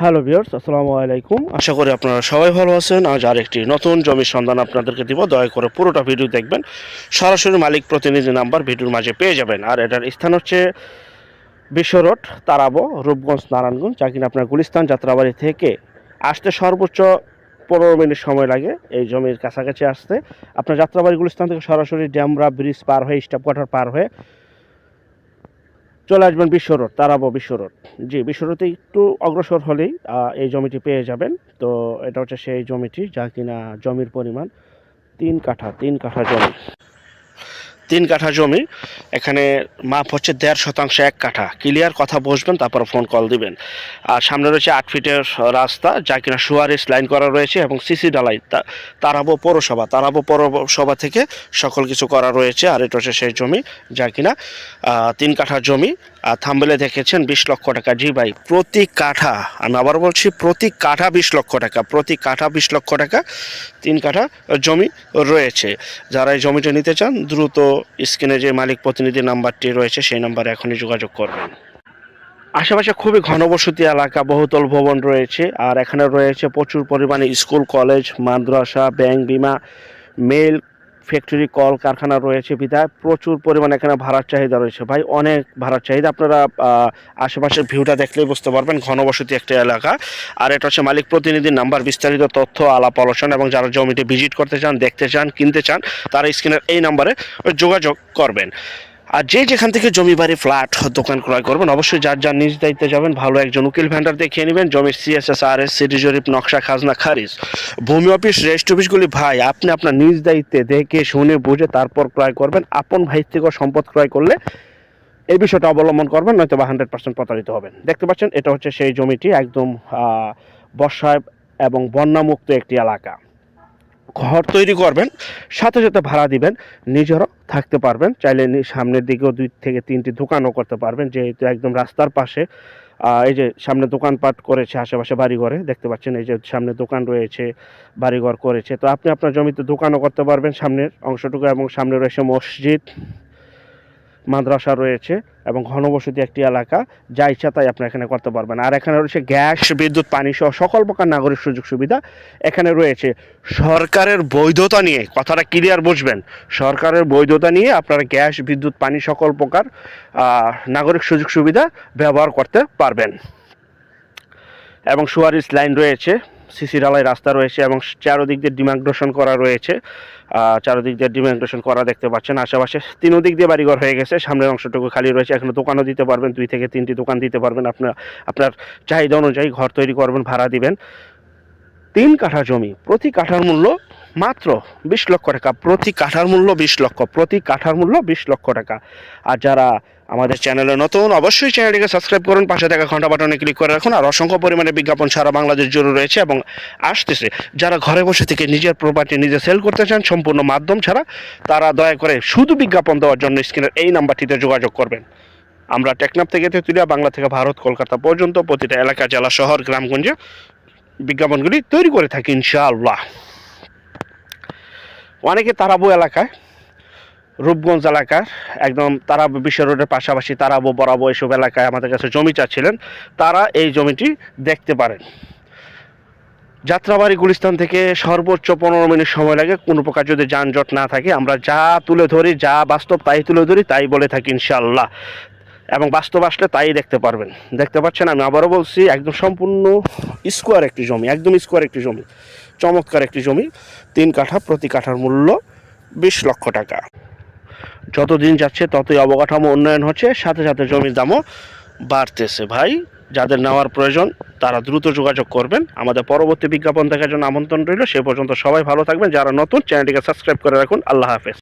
Hello viewers আসসালামু আলাইকুম। আশা করি আপনারা সবাই ভালো আছেন। আজ আরেকটি নতুন জমির সন্ধান আপনাদেরকে দিব। দয়া করে পুরোটা ভিডিও দেখবেন। সরাসরি মালিক প্রতিনিধি নাম্বার ভিডিওর মাঝে পেয়ে যাবেন। আর এটার স্থান হচ্ছে বিশ্ব রোড, তারাবো, রূপগঞ্জ, নারায়ণগঞ্জ। যা কিনা আপনার গুলিস্তান যাত্রাবাড়ি থেকে আসতে সর্বোচ্চ পনেরো মিনিট সময় লাগে এই জমির কাছাকাছি আসতে। আপনার যাত্রাবাড়ি গুলিস্তান থেকে সরাসরি ড্যামরা ব্রিজ পার হয়ে স্টাফ কোয়ার্টার পার হয়ে চলে আসবেন বিশ্ব রোড, তারাবো বিশ্ব রোড। জি, বিশ্ব রোডে একটু অগ্রসর হলেই এই জমিটি পেয়ে যাবেন। তো এটা হচ্ছে সেই জমিটি, যা কিনা জমির পরিমাণ তিন কাঠা তিন কাঠা জমি। তিন কাঠা জমি, এখানে মাপ হচ্ছে দেড় শতাংশ এক কাঠা। ক্লিয়ার কথা বসবেন, তারপর ফোন কল দিবেন। আর সামনে রয়েছে আট ফিটের রাস্তা, যা কিনা সুয়ারিস লাইন করা রয়েছে এবং সিসি ডালাই তারাবো পৌরসভা। তারাবো পৌরসভা থেকে সকল কিছু করা রয়েছে, আর এটা হচ্ছে সেই জমি, যা কিনা তিন কাঠা জমি। থাম্বেলে দেখেছেন বিশ লক্ষ টাকা। জি ভাই, প্রতি কাঠা, আমি আবার বলছি, প্রতি কাঠা বিশ লক্ষ টাকা, প্রতি কাঠা বিশ লক্ষ টাকা, তিন কাঠা জমি রয়েছে। যারা এই জমিটা নিতে চান, দ্রুত স্ক্রিনে যে মালিক প্রতিনিধি নাম্বারটি রয়েছে, সেই নাম্বারে এখনই যোগাযোগ করবেন। আশেপাশে খুবই ঘনবসতি এলাকা, বহুতল ভবন রয়েছে, আর এখানে রয়েছে প্রচুর পরিমাণে স্কুল, কলেজ, মাদ্রাসা, ব্যাংক, বিমা, মেল ফ্যাক্টরি কল কারখানা রয়েছে বিধায় প্রচুর পরিমাণে এখানে ভাড়ার চাহিদা রয়েছে। ভাই, অনেক ভাড়ার চাহিদা। আপনারা আশেপাশের ভিউটা দেখলেই বুঝতে পারবেন ঘনবসতি একটা এলাকা। আর এটা হচ্ছে মালিক প্রতিনিধির নাম্বার, বিস্তারিত তথ্য, আলাপ, আলোচনা এবং যারা জমিটি ভিজিট করতে চান, দেখতে চান, কিনতে চান, তারা স্ক্রিনের এই নাম্বারে যোগাযোগ করবেন। আর যে যেখান থেকে জমি বাড়ি ফ্ল্যাট দোকান ক্রয় করবেন, অবশ্যই যার যার নিজ দায়িত্বে যাবেন, ভালো একজন উকিল ভ্যান্ডার দেখিয়ে নেবেন। জমির সিএসএস আর এস সিটি জরিপ, নকশা, খাজনা, খারিজ। ভূমি অফিস রেজিস্ট অফিসগুলি ভাই, আপনি আপনার নিজ দায়িত্বে দেখে, শুনে, বুঝে, তারপর ক্রয় করবেন। আপন ভাই থেকে সম্পদ ক্রয় করলে এই বিষয়টা অবলম্বন করবেন নয়তো বা হান্ড্রেড পার্সেন্ট প্রতারিত হবেন। দেখতে পাচ্ছেন, এটা হচ্ছে সেই জমিটি, একদম বর্ষায় এবং বন্যামুক্ত একটি এলাকা। ঘর তৈরি করবেন, সাথে সাথে ভাড়া দিবেন, নিজেরও থাকতে পারবেন, চাইলে সামনের দিকেও দুই থেকে তিনটি দোকানও করতে পারবেন, যেহেতু একদম রাস্তার পাশে। এই যে সামনে দোকানপাট করেছে, আশেপাশে বাড়িঘরে, দেখতে পাচ্ছেন, এই যে সামনে দোকান রয়েছে, বাড়িঘর করেছে। তো আপনি আপনার জমিতে দোকানও করতে পারবেন, সামনের অংশটুকু এবং সামনে রয়েছে মসজিদ। মাদ্রাসা রয়েছে এবং ঘনবসতি একটি এলাকা, যা ইচ্ছা তাই আপনি এখানে করতে পারবেন। আর এখানে রয়েছে গ্যাস, বিদ্যুৎ পানি সহ সকল প্রকার নাগরিক সুযোগ সুবিধা এখানে রয়েছে। সরকারের বৈধতা নিয়ে কথাটা ক্লিয়ার বুঝবেন। সরকারের বৈধতা নিয়ে আপনারা গ্যাস, বিদ্যুৎ, পানি সকল প্রকার নাগরিক সুযোগ সুবিধা ব্যবহার করতে পারবেন। এবং সুয়ারিস লাইন রয়েছে। সিসি ডালাই রাস্তা রয়েছে এবং চারোদিক দিয়ে ডিমাগ্রেশন করা রয়েছে। চারোদিক দিয়ে ডিমাগ্রেশন করা দেখতে পাচ্ছেন। আশেপাশে তিন দিক দিয়ে বাড়িঘর হয়ে গেছে। সামনের অংশটুকু খালি রয়েছে। এখানে দোকানও দিতে পারবেন। দুই থেকে তিনটি দোকান দিতে পারবেন। আপনার আপনার চাহিদা অনুযায়ী ঘর তৈরি করবেন, ভাড়া দিবেন। তিন কাঠা জমি। প্রতি কাঠার মূল্য মাত্র বিশ লক্ষ টাকা। প্রতি কাঠার মূল্য বিশ লক্ষ। প্রতি কাঠার মূল্য বিশ লক্ষ টাকা। আর যারা আমাদের চ্যানেলে নতুন, অবশ্যই চ্যানেলটিকে সাবস্ক্রাইব করুন, পাশে থাকা ঘণ্টা বাটনে ক্লিক করে রাখুন, আর অসংখ্য পরিমাণে বিজ্ঞাপন সারা বাংলাদেশ জুড়ে রয়েছে এবং আসতেছে। যারা ঘরে বসে থেকে নিজের প্রপার্টি নিজে সেল করতে চান, সম্পূর্ণ মাধ্যম ছাড়া, তারা দয়া করে শুধু বিজ্ঞাপন দেওয়ার জন্য স্ক্রিনের এই নাম্বারটিতে যোগাযোগ করবেন। আমরা টেকনাফ থেকে তেঁতুলিয়া, বাংলা থেকে ভারত, কলকাতা পর্যন্ত প্রতিটা এলাকা, জেলা, শহর, গ্রামগঞ্জে বিজ্ঞাপনগুলি তৈরি করে থাকি, ইনশাআল্লাহ। অনেকে তারাবু এলাকায় রূপগঞ্জ এলাকার একদম তারাবো বিশ্ব রোডের পাশাপাশি তারাবো বরাবো এসব এলাকায় আমাদের কাছে জমি চাচ্ছিলেন। তারা এই জমিটি দেখতে পারেন। যাত্রাবাড়ি গুলিস্তান থেকে সর্বোচ্চ পনেরো মিনিট সময় লাগে। কোনো প্রকার যদি যানজট না থাকে, আমরা যা তুলে ধরি, যা বাস্তব তাই তুলে ধরি, তাই বলে থাকি ইনশাআল্লাহ। এবং বাস্তব আসলে তাই দেখতে পারবেন। দেখতে পাচ্ছেন, আমি আবারও বলছি, একদম সম্পূর্ণ স্কোয়ার একটি জমি, একদম স্কোয়ার একটি জমি, চমৎকার একটি জমি। তিন কাঠা প্রতি কাঠার মূল্য বিশ লক্ষ টাকা। যত দিন যাচ্ছে ততই অবকাঠামো উন্নয়ন হচ্ছে, সাথে সাথে জমির দামও বাড়তেছে। ভাই, যাদের নেওয়ার প্রয়োজন, তারা দ্রুত যোগাযোগ করবেন। আমাদের পরবর্তী বিজ্ঞাপন দেখার জন্য আমন্ত্রণ রইল। সে পর্যন্ত সবাই ভালো থাকবেন। যারা নতুন, চ্যানেলটিকে সাবস্ক্রাইব করে রাখুন। আল্লাহ হাফেজ।